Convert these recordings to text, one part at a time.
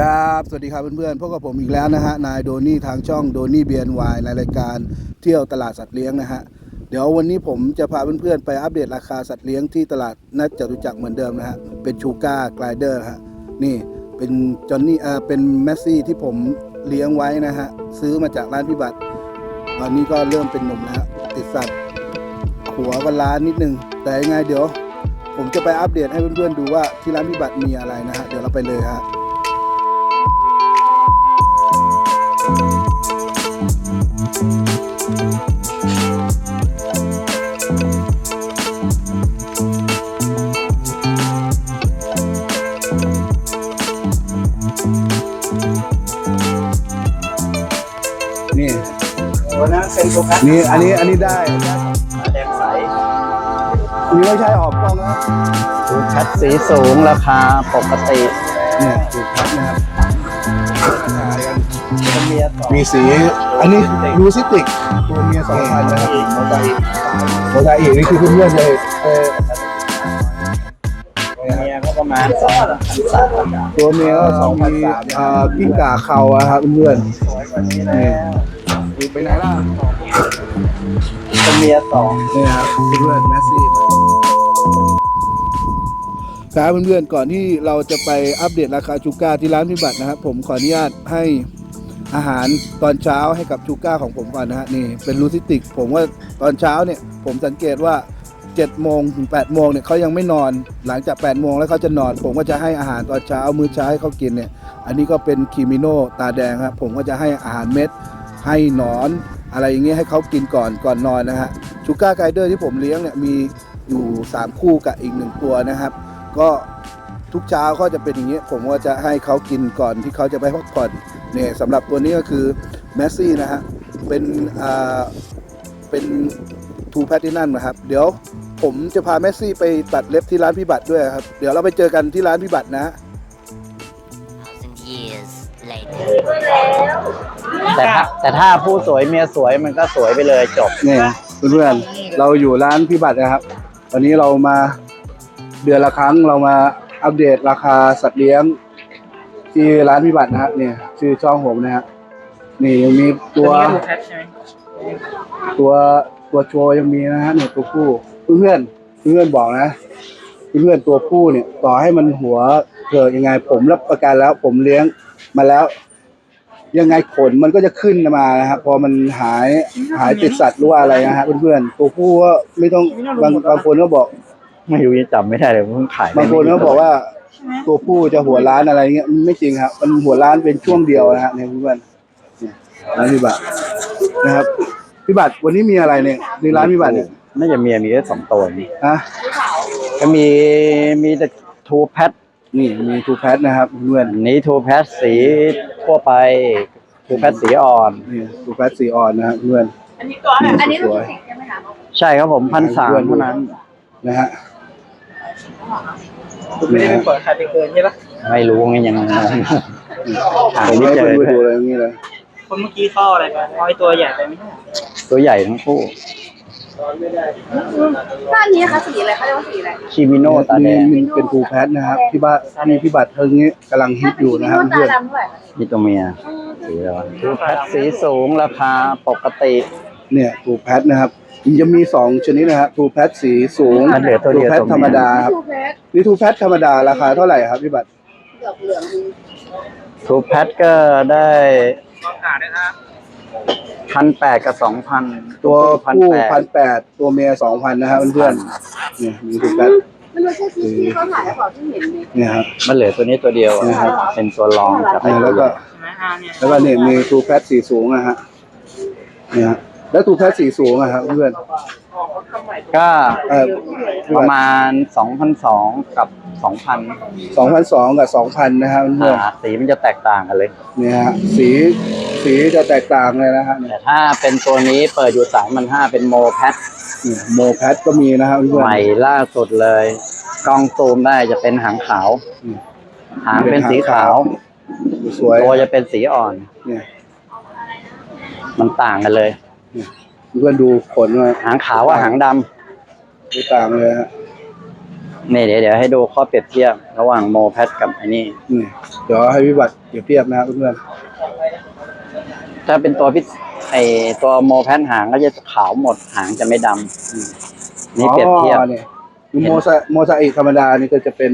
ครับสวัสดีครับเพื่อนๆพบกับผมอีกแล้วนะฮะนายโดนี่ทางช่องโดนี่เบียนวายในรายการเที่ยวตลาดสัตว์เลี้ยงนะฮะเดี๋ยววันนี้ผมจะพาเพื่อนๆไปอัปเดตราคาสัตว์เลี้ยงที่ตลาดนัดจตุจักรเหมือนเดิมนะฮะเป็นชูก้าไกลเดอร์ฮะนี่เป็นจอนนี่เออเป็นแมสซี่ที่ผมเลี้ยงไว้นะฮะซื้อมาจากร้านพิบัติ ตอนนี้ก็เริ่มเป็นหนุ่มแล้วติดสัตว์หัวก็ล้านนิดนึง แต่ยังไงเดี๋ยว ผมจะไปอัปเดตให้เพื่อนๆดูว่าที่ร้านพิบัติมีอะไรนะฮะเดี๋ยวเราไปเลยฮะ นี่โอ้นะเป็นโฟกัสนี่อันนี้อันนี้ได้แดงใสอันนี้ไม่ใช่ออกกล้องนะดูชัดสีสูงราคาปกติเนี่ยถูกครับนะครับ เป็นเมียต่อมีสี อันนี้รูซิติกตัวเมียสองพันนะครับโมไซอีกโมไซอีกนี่คือเพื่อนๆเลยเออเมียก็ประมาณสองพันสามตัวเมียก็สองพันอ่ากิ้งก่าเขาอะครับเพื่อนสวยกว่านี้แล้วๆไปไหนล่ะเป็นเมียสองนี่ครับเพื่อนแมสซี่ครับเพื่อนๆก่อนที่เราจะไปอัปเดตราคาชูก้าที่ร้านพิบัตินะครับ ผมขออนุญาตให้ อาหารตอนเช้าให้กับชูก้าของผมก่อนนะฮะนี่เป็นลูซิติก ผมว่าตอนเช้าเนี่ยผมสังเกตว่า7โมงถึง8โมงเนี่ยเขายังไม่นอนหลังจาก8โมงแล้วเขาจะนอน ผมก็จะให้อาหารตอนเช้ามื้อเช้าให้เขากินเนี่ยอันนี้ก็เป็นคิมิโนตาแดงครับผมก็จะให้อาหารเม็ด ให้หนอน อะไรอย่างเงี้ยให้เขากินก่อนก่อนนอนนะฮะชูก้าไกเดอร์ที่ผมเลี้ยงเนี่ยมีอยู่ 3 คู่กับอีกหนึ่งตัวนะครับ ก็ทุกเช้าก็จะเป็นอย่างเงี้ยผมก็จะให้เขากินก่อนที่เขาจะไปพักผ่อน เนี่ยสำหรับตัวนี้ก็คือแมสซี่นะฮะ เป็นอ่าเป็นทูแพทินัมนะครับ เดี๋ยวผมจะพาแมสซี่ไปตัดเล็บที่ร้านพิบัติด้วยครับ เดี๋ยวเราไปเจอกันที่ร้านพิบัตินะฮะ thousand years later. แต่ถ้าแต่ถ้าผู้สวยเมียสวยมันก็สวยไปเลยจบเนี่ยเพื่อนๆเราอยู่ร้านพิบัตินะครับตอนนี้เรามาเดือนละครั้งเรามาอัปเดตราคาสัตว์เลี้ยง ที่ร้านพิบัตินะฮะเนี่ยชื่อช่องผมนะฮะนี่ยังมีตัวตัวตัวโชว์ยังมีนะฮะเนี่ยตัวผู้เพื่อนๆเพื่อนๆบอกนะเพื่อนๆตัวผู้เนี่ย ต่อให้มันหัวเกิดยังไง ผมรับประกันแล้วผมเลี้ยงมาแล้ว ยังไงขนมันก็จะขึ้นมานะครับพอมันหายหายติดสัตว์หรือว่าอะไรนะฮะเพื่อนๆตัวผู้ก็ไม่ต้องบางบางคนก็บอกไม่รู้จะจำไม่ได้เลยเพิ่งขายไปบางคนก็บอกว่า ตัวผู้จะหัวล้านอะไรเงี้ยมันไม่จริงครับ มันหัวล้านเป็นช่วงเดียวนะฮะเนี่ยเพื่อนๆเนี่ยร้านพิบัตินะครับพิบัติวันนี้มีอะไรเนี่ยในร้านพิบัติเนี่ยน่าจะเมียมีแค่สองตัวนี่ฮะก็มีมีแต่ทูแพทนี่มีทูแพทนะครับเพื่อนนี้ทูแพทสีทั่วไปทูแพทสีอ่อนนี่ทูแพทสีอ่อนนะครับเพื่อนอันนี้ตัวอันนี้สรู้วยสึกใช่ไหมคะใช่ครับผมพันสามเท่านั้นนะฮะ คุณไม่ได้เป็นเปิดใครไปเกินใช่ปะไม่รู้ไงยังหาผมไม่ให้เจอเพื่อนๆดูเลยอย่างนี้เลยคนเมื่อกี้เข้าอะไรกันเอาไอ้ตัวใหญ่ไปไม่ใช่ตัวใหญ่ทั้งคู่ถ้าอันนี้นะคะสีอะไรเขาเรียกว่าสีอะไรคิมิโนตาแดงนี่เป็นทูแพทนะครับที่บ้านมีพิบัติเทิงนี้กำลังฮิตอยู่นะครับตาเพื่อนดำเท่าไหร่คะนี่ตัวเมียสีอะไรวะทูแพทสีสูงราคาปกติเนี่ยทูแพทนะครับมัน จะมีสองชนิดนะครับทูแพทสีสูงมันเหลือตัวเดียวแพทตัวเมียธรรมดาครับทูเพชรนี่ทูแพทธรรมดาราคาเท่าไหร่ครับพี่บัตรเหลืองเหลืองดีทูแพทก็ได้พันแปดกับสองพันตัวพันผู้แปพัดนแปดตัวเมียสองพันนะครับเพื่อนๆเนี่ยมีทูแพทมันไม่ใช่ที่ที่เขาถ่ายแล้วเขาที่เห็นเลยเนี่ยครับ มันเหลือตัวนี้ตัวเดียวอะนะครับ เป็นตัวรองกับไอ้เนี่ยตัแล้ววใหก็ญ่แล้วก็เนี่ยมีทูแพทสีสูงนะฮะเนี่ยฮะ แล้วทูแพทสีสูงอะครับเพื่อนก็เออประมาณสองพันสองกับสองพันสองพันสองกับสองพันนะครับเพื่อนสีมันจะแตกต่างกันเลยๆเนี่ยฮะสีสีจะแตกต่างเลยนะฮะเนี่ยแต่ถ้าเป็นตัวนี้เปิดอยู่สามพันห้าเป็นโมแพทเนี่ยโมแพทก็มีนะครับเพื่อน ใหม่ล่าสุดเลยกล้องซูมได้จะเป็นหางขาว อืม หางเป็นสีขาวๆสวยตัวจะเป็นสีอ่อน เนี่ยมันต่างกันเลย เพื่อนดูขนมาหางขาวกับหางดำดูต่างเลยฮะนี่เดี๋ยวเดี๋ยวให้ดูข้อเปรียบเทียบ ระหว่างโมแพทกับไอ้นี่ นี่เดี๋ยวให้พี่บัตรเปรียบเทียบนะครับเพื่อนถ้าเป็นตัวพิษไอตัวโมแพทหางก็จะขาวหมดหางจะไม่ดำอืมๆนี่เปรียบเทียบ อ๋อนี่คือโมซาโมซาอิกธรรมดานี่ก็จะเป็น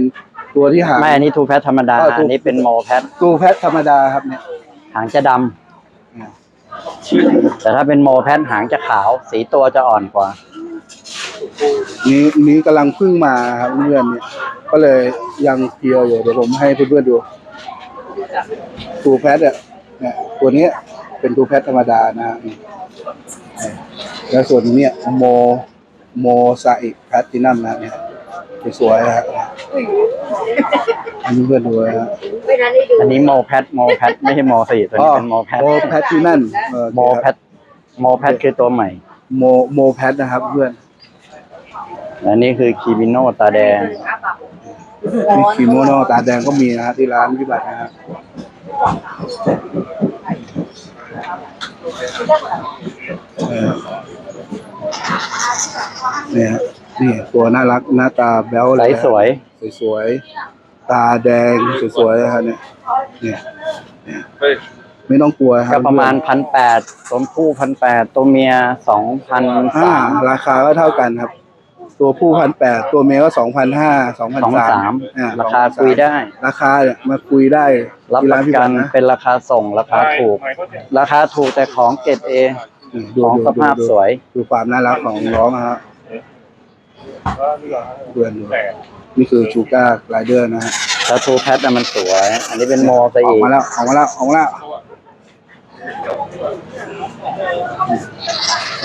ตัวที่หาง ไม่อันนี้ทูแพทธรรมดาเออทูอันนี้เป็นโมแพท ตูแพทธรรมดาครับเนี่ย หางจะดำ แต่ถ้าเป็นโมแพทหางจะขาว สีตัวจะอ่อนกว่า นี้นี้กำลังเพึ่งมาครับเพื่อนเนี่ย ก็เลยยังเพียวอยู่เดี๋ยวผมให้เพื่อนๆดูตูแพทเนี่ยตัวนี้เป็นตูแพทธรรมดานะฮะแล้วส่วนนี้โมโมซาอิกแพทตินัมนะเนี่ย สวยๆนะฮะอันนี้เพื่อนดูนะฮะไม่นั้นได้ดูอันนี้โมแพทโมแพทไม่ใช่โมสี่ตัวนี้เป็นโมแพทโมแพทตินัมเออโมแพทโมแพทคือตัวใหม่ โมโมแพทนะครับ เพื่อนและนี่คือคีบิโนตาแดงมีคิโมโนตาแดงก็มีนะฮะที่ร้านพิบัตินะครับเออเนี่ยฮะ นี่ตัวน่ารักหน้าตาแบ๊วใสเลยสวย สวยๆตาแดงสวยๆนะครับเนี่ยเนี่ยเนี่ยไม่ต้องกลัวครัก็บประมาณพันแปดตัวผู้พันแปดตัวเมียสองพันอ่าสามราคาก็เท่ากันครับ ตัวผู้พันแปดตัวเมียก็สองพันห้าสองพันสองสาสามมราคาคุยได้ ราคาเนี่ยมาคุยได้รับที่ปร้านระพี่กับันตรนะเป็นราคาส่งราคาถูก ราคาถูกแต่ของเกรดเอนี่ดูของดูสภาพดูสวย ดูความน่ารักของน้องนะฮะ เพื่อนดูนี่คือชูการ์ไรเดอร์นะฮะถ้าทูแพทน่ะมันสวย อันนี้เป็นโมซะอออีกกมาแล้วออกมาแล้วออกมาแล้ว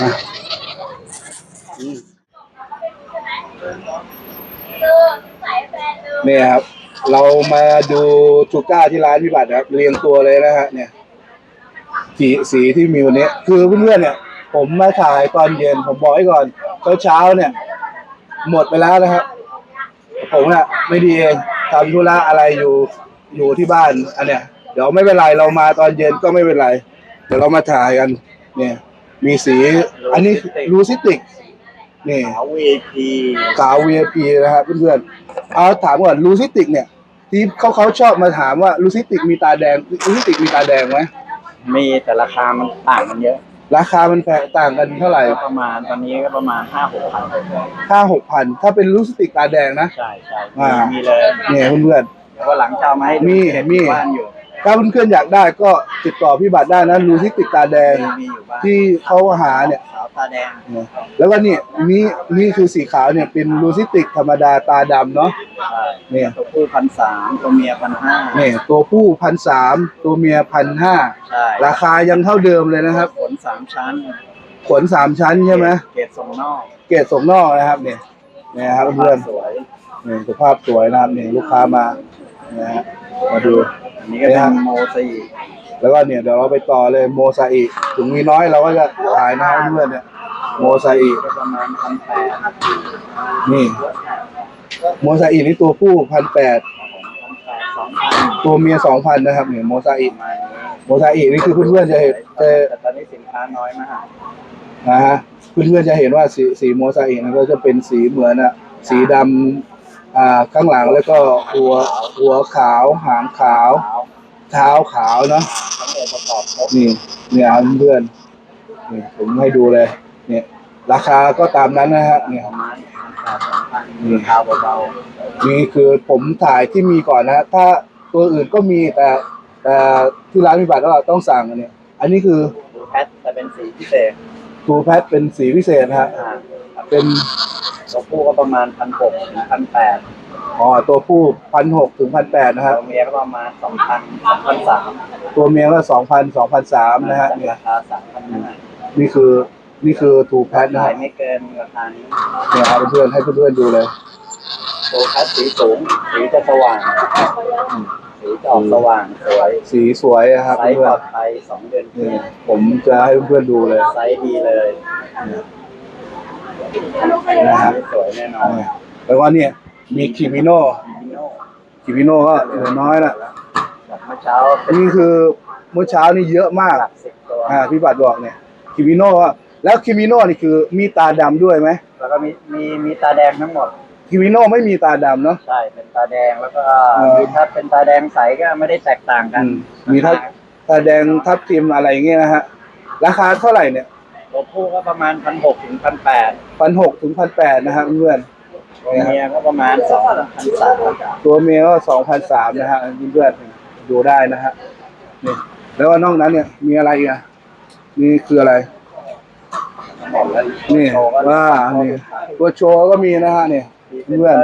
มาอืมเนี่ยครับ เรามาดูชูก้าที่ร้านพี่บัตรนะครับเรียงตัวเลยนะฮะเนี่ย สีสีที่มีวันนี้ คือเพื่อนๆเนี่ย ผมมาถ่ายตอนเย็นผมบอกไว้ก่อนเช้าเช้าๆเนี่ย หมดไปแล้วนะครับ ผมน่ะ ไม่ดีเองทำธุระอะไรอยู่อยู่ที่บ้าน อันเนี้ยเดี๋ยวไม่เป็นไรเรามาตอนเย็นก็ไม่เป็นไร เดี๋ยวเรามาถ่ายกัน เนี่ย มีสี อันนี้ลูซิติกนี่ขาว VIP ขาว VIP นะครับเพื่อนๆเอาถามก่อนลูซิติกเนี่ย ที่เขาเขาชอบมาถามว่าลูซิติกมีตาแดงลูซิติกมีตาแดงไหมมีแต่ราคามันต่างกันเยอะ ราคามันแพงต่างกันเท่าไหร่ก็ประมาณตอนนี้ก็ประมาณห้าหกพันห้าหกพันถ้าเป็นลูซิติกตาแดงนะ ใช่ใช่อ่ามีเลยเนี่ยเพื่อนเดี๋ยววันหลังจะเอามาให้ดูมีเห็นมี บ้านอยู่ๆ ถ้าเพื่อนๆอยากได้ก็ติดต่อพี่บัตรได้นะลูซิติกตาแดงมีอยู่บ้านที่เขาหาเนี่ย ขาวตาแดงเนี่ยแล้วก็เนี่ยนี่นี่คือสีขาวเนี่ยเป็นลูซิติกธรรมดาตาดำเนาะใช่เนี่ย ตัวผู้พันสามตัวเมียพันห้าเนี่ยตัวผู้พันสามตัวเมียพันห้าใช่ราคายังเท่าเดิมเลยนะครับ ขนสามชั้นขนสามชั้นใช่ไหมเกรดส่งนอกเกรดส่งนอกนะครับเนี่ยเนี่ยครับเพื่อนสวยเนี่ยสุภาพสวยนะครับเนี่ยลูกค้ามาเนี่ยฮะมาดู อันนี้ก็เป็นโมซีแล้วก็เนี่ยเดี๋ยวเราไปต่อเลยโมซาอิถึงมีน้อยเราก็จะขายนะครับเพื่อนเนี่ยโมซาอิก็ประมาณพันแปดนี่ โมซาอินี่ตัวผู้พันแปดสองพันตัวเมียสองพันนะครับเนี่ยโมซาอิประมาณนี้โมซาอินี่คือเพื่อนๆจะเห็นจะแต่ตอนนี้สินค้าน้อยมากนะฮะเพื่อนๆจะเห็นว่าสีสีโมซาอินะก็จะเป็นสีเหมือนอะสีดำ อ่าข้างหลังแล้วก็หัวหัวขาวหางขาวขาว เท้าขาวเนาะทั้งองค์ประกอบครบนี่เนี่ยครับเพื่อนนี่ผมให้ดูเลย เนี่ย ราคาก็ตามนั้นนะฮะเนี่ยประมาณพันแปดสองพันราคาเบานี่คือผมถ่ายที่มีก่อนนะฮะถ้าตัวอื่นก็มีแต่แต่ที่ร้านมีบัตรก็ต้องสั่งอันเนี่ย อันนี้คือๆดูแพทแต่เป็นสีพิเศษทูแพทเป็นสีพิเศษนะฮะอ่าเป็น ตัวผู้ก็ประมาณพันหกถึงพันแปดอ๋อตัวผู้พันหกถึงพันแปดนะฮะตัวเมียก็ประมาณสองพันสองพันสามตัวเมียก็สองพันสองพันสามนะฮะเนี่ยราคาสามพันห้านี่คือนี่คือทูแพทนะขาฮะยไม่เกินราคานี้เนี่ยครับเพื่อนๆให้เพื่อนๆดูเลยตัวแพทสีสูงสีจะสว่างอืมสีจะออกสว่างสวยสีสวยอะครับไซส์ปเพื่ลออนดภัยสองเดือนครึ่ๆงนี่ผมจะให้เพื่อนๆดูเลยไซส์ดีเลย นะฮะสวยแน่นอนเนี่ยแล้วก็เนี่ยมีคิมิโน่มิโน่คิมิโน่ก็เหลือน้อยละแบบเมื่อเช้าอันนี้คือเมื่อเช้านี่เยอะมากหลักสิบตัวอ่าพี่บัตรบอกเนี่ยคิมิโน่ก็แล้วคิมิโน่นี่คือมีตาดำด้วยไหมแล้วก็มีมีมีตาแดงทั้งหมดทคิวิโน่ไม่มีตาดำเนาะใช่เป็นตาแดงแล้วก็เออมีถ้าเป็นตาแดงใสก็ไม่ได้แตกต่างกันอืมมีถ้าตาแดงทับทิมอะไรอย่างเงี้ยนะฮะราคาเท่าไหร่เนี่ย ตัวผู้ก็ประมาณพันหกถึงพันแปดพันหกถึงพันแปดนะฮะเพื่อนตัวเมียก็ประมาณสองพันสามๆตัวเมียก็สองพันสามนะฮะเพื่อนๆดูได้นะฮะนี่แล้วก็นอกนั้นเนี่ยมีอะไรอีกอะนี่คืออะไรนี่ว่านี่ตัวโชว์ก็มีนะฮะเนี่ยเพื่เพื่อน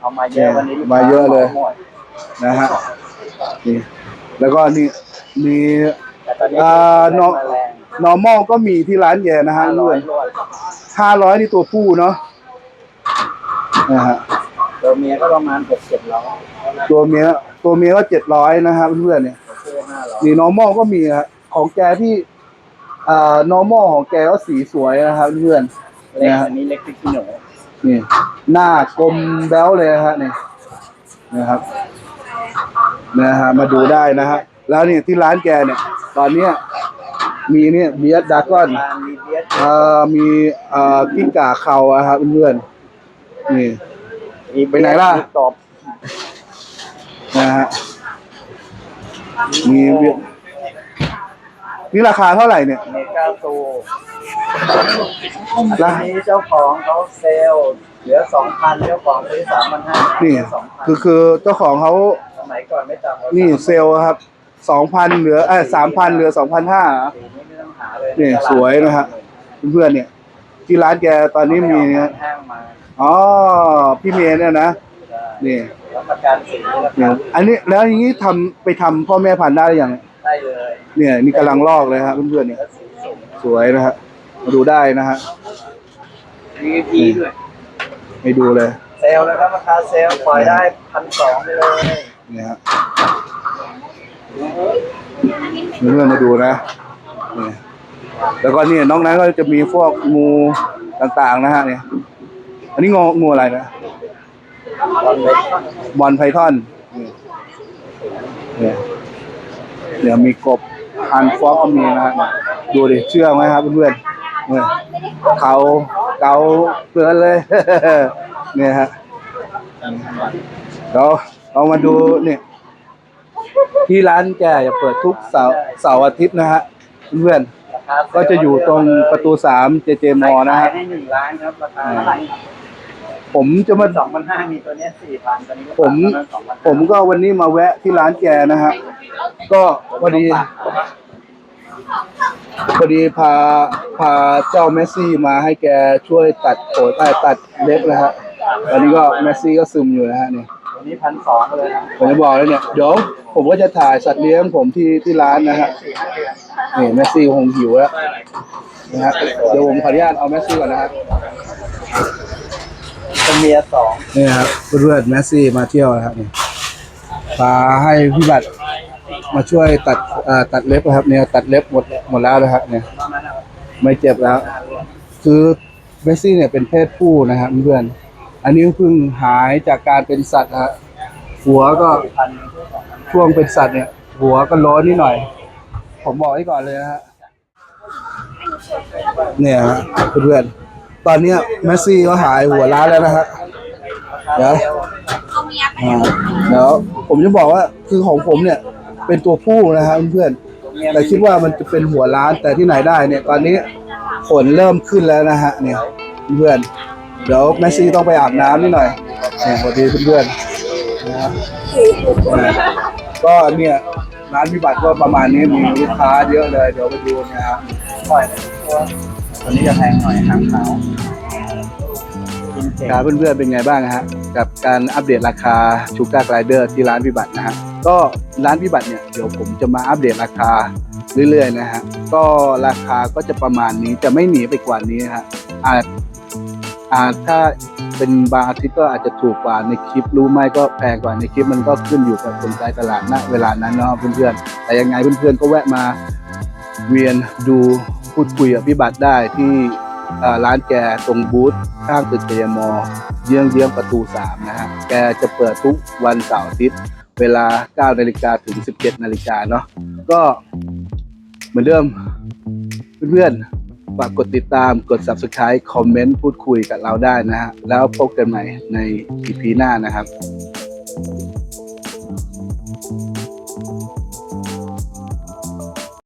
เอามาเยอะวันนี้ลูกค้มาเยอะเลยหมดนะฮะนี่แล้วก็นี่มีแต่ตอนนี้อ่าน้องมาแรง normal ก็มีที่ร้านแย่นะฮะห้าร้เพื่ออยนรวดห้าร้อยนี่ตัวผู้เนาะนะฮะตัวเมียก็ประมาณหกเจ็ดร้อยตัวเมียตัวเมียก็เจ็ดร้อยนะฮะเพื่อนๆเนี่ยตัวผู้ห้าร้อยนี่ normal ก็มีฮะของแกที่อ่า normal ของแกก็สีสวยนะครับเพื่อนเล็กนะฮะอันนี้เล็กพริกขี้หนูนี่ หน้ากลมแบ๊วเลยนะฮะนี่นะครับนะฮะมาดูได้นะฮะแล้วนี่ที่ร้านแกเนี่ย ตอนเนี้ย มีเนี่ยเบียดดากอนทางมีเบียดเอ่อมีเอ่อกิ้งก่าเขาอะครับเพื่อนๆนี่ มีไปไหนล่ะ มีตอบนะฮะมีเบียดนี่ราคาเท่าไหร่เนี่ยเมกาโซราทีนี้เจ้าของเขาเซลล์เหลือสองพันเจ้าของซื้อสามพันห้านี่สองพันคือคือเจ้าของเขาสมัยก่อนไม่ต่ำกว่านี่เซลล์ครับ สองพันเหลือเออสามพันเหลือสองพันห้าสีนี้ไม่ต้องหาเลยนี่สวยนะฮะเพื่อนๆเนี่ย ที่ร้านแกตอนนี้มีเนี่ยห้างมาอ๋อพี่เมย์เนี่ยนะได้นี่รับประกันสีราเนี่คายอันนี้แล้วอย่างนี้ทำไปทำพ่อแม่พันธุ์ได้หรือยังได้เลยเนี่ยนี่กำลังลอกเลยครับเพื่อนๆเนี่ยแล้วสีสูงสวยนะฮะมาดูได้นะฮะมีพีด้วยให้ดูเลยเซลล์นะครับราคาเซลล์ปล่อยได้พันสองไปเลยเนี่ยฮะ เพื่อนมาดูนะนี่แล้วก็นี่ยนอกนั้นก็จะมีพวกงูต่างๆนะฮะเนี่ย อันนี้งูงูอะไรนะตอนเล็กบอลไพทอนเนี่ยเดี๋ยวมีกบฮันฟอกก็มีนะฮะดูดิเชื่อไหมครับเพื่อนๆเนี่ยเขาเกาเตือนเลย เนี่ยฮะเราเรามาดูเนี่ย ที่ร้านแกจะเปิดทุกเสาร์เสาร์อาทิตย์นะฮะเพื่อนราคาๆก็จะอยู่ตรงประตูสามเจเจมอนะฮะขายให้หนึ่งล้านครับราคาเท่าไหร่ผมจะมา สองพันห้ามีตัวเนี้สี่พันตอนนี้ก็ผม สองพันผมก็วันนี้มาแวะที่ร้านแกนะฮะ ก็พอดี พอดีพาพาเจ้าเมสซี่มาให้แกช่วยตัดโขนใต้ตัดเล็บนะฮะตอนนี้ก็เมสซี่ก็ซึมอยู่นะฮะเนี่ยตั วนี้พันสองเลยนะผมจะบอกแล้วเนี่ยเดี๋ยวผมก็จะถ่ายสัตว์เลี้ยงผมที่ที่ร้านนะฮะสี่ห้าเดือนนี่เมสซี่คงหิวแล้วนะฮะเดี๋ยวผมขออนุญาตเอาเมสซี่ก่อนนะครับตัวเมียสองนี่ครับเพื่อนๆเมสซี่มาเที่ยวนะครับนี่พาให้พี่บัตรมาช่วยตัดเอ่อตัดเล็บนะครับ เนี่ยตัดเล็บหมดหมดแล้วนะครับเนี่ยประมาณนั้นครับไม่เจ็บแล้ว คือเมสซี่เนี่ยเป็นเพศผู้นะครับเพื่อน อันนี้เพิ่งหายจากการเป็นสัตว์ฮะหัวก็ช่วงเป็นสัตว์เนี่ย หัวก็ร้อนนิดหน่อย ผมบอกไว้ก่อนเลยนะฮะเนี่ยฮะเพื่อนๆตอนเนี้ยเมสซี่ก็หายหัวล้านแล้วนะฮะเดี๋ยวเดี๋ยวผมจะบอกว่าคือของผมเนี่ย เป็นตัวผู้นะฮะเพื่อนๆแต่คิดว่ามันจะเป็นหัวล้านแต่ที่ไหนได้เนี่ย ตอนนี้ขนเริ่มขึ้นแล้วนะฮะ เนี่ยเพื่อน เดี๋ยวเมสซี่ต้องไปอาบน้ำนิดหน่อยเนี่ยสวัสดีเพื่อนๆนะฮะอ่าก็เนี่ยร้านพิบัติก็ประมาณนี้มีลูกค้าเยอะเลย เดี๋ยวไปดูนะครับปล่อยตัวตัวนี้จะแพงหน่อยหางขาวกินเก่งครับเพื่อนๆเป็นไงบ้างฮะกับการอัปเดตราคาชูการ์ไกลเดอร์ที่ร้านพิบัตินะฮะก็ร้านพิบัติเนี่ยเดี๋ยวผมจะมาอัปเดตราคาเรื่อยๆนะฮะก็ราคาก็จะประมาณนี้จะไม่หนีไปกว่านี้ฮะอาจอาจ ถ้าเป็นบางอาทิตย์ก็อาจจะถูกกว่าในคลิปรู้ไหมก็แพงกว่าในคลิปมันก็ขึ้นอยู่กับคนใจตลาดณเวลานั้นเนาะเพื่อนๆแต่ยังไงเพื่อนๆก็แวะมาเวียนดูพูดคุยกับพิบัติได้ที่อ่อร้านแกตรงบูธข้างตึกเจมอเยื้องเยื้องๆประตูสามนะฮะ แกจะเปิดทุกวันเสาร์อาทิตย์ เวลา 9 นาฬิกาถึง 17 นาฬิกาเนาะก็เหมือนเดิมเพื่อนๆ ฝากกดติดตามกด subscribe คอมเมนต์พูดคุยกับเราได้นะฮะแล้วพบกันใหม่ใน EP หน้านะครับ